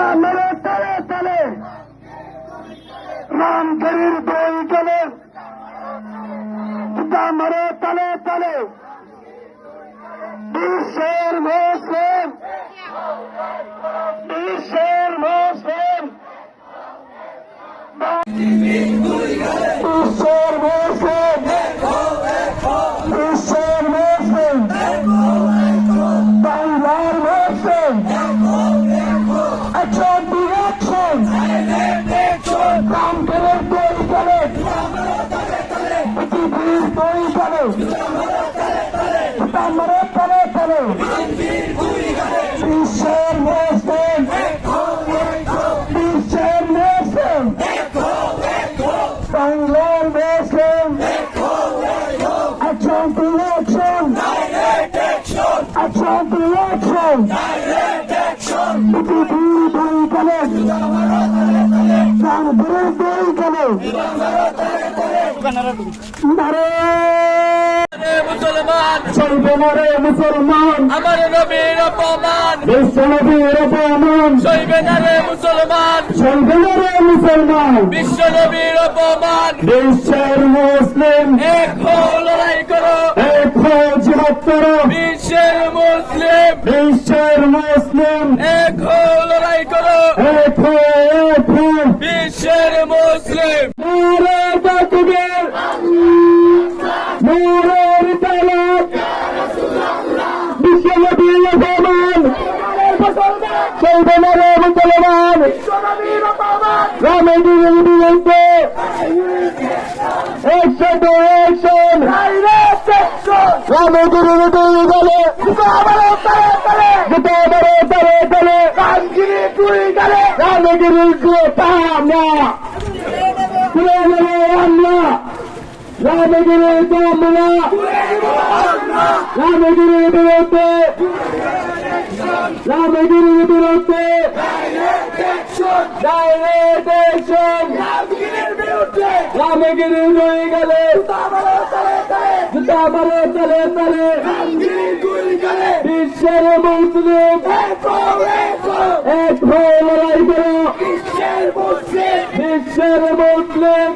জুতা মেরে তালে তালে রামগিরির দুই গেলে। জুতা মেরে তালে তালে। বিশ্বের মুসলিম। বিশ্বের মুসলিম। বিশ্বের গেলে জুতা মেরে তালে তালে বিশ্বের মুসলিম বিশ্বের মুসলিম বাংলার মুসলিম ডিরেকশন অ্যাকশন ডিরেকশন পৃথিবীর দুই গেলে রামগিরির দুই গেলে নারে মুসলমান চলবে নারে মুসলমান আমার নবীর অপমান বিশ্বনবীর অপমান সইবে না রে মুসলমান চলবে নারে মুসলমান বিশ্ব নবীর অপমান বিশ্বের মুসলিম এক লড়াই করো এক হয়ে জিহাদ হয়ে হয়ে মুসলিম মুসলমান রামের বিরুদ্ধে একশো একশন রামের বিরুদ্ধে গেলে জুতো আবারও তালে তালে রামগিরির দিয়ে আমরা তুলে গেলে আমরা রামগিরির আমরা রামগিরির বিরুদ্ধে রামগিরির বিরুদ্ধে রামগিরি রয়ে গেলে জুতা মারে তলে তলে বিশ্বের মুসলিম এক হয়ে লড়াই করো বিশ্বের মুসলিম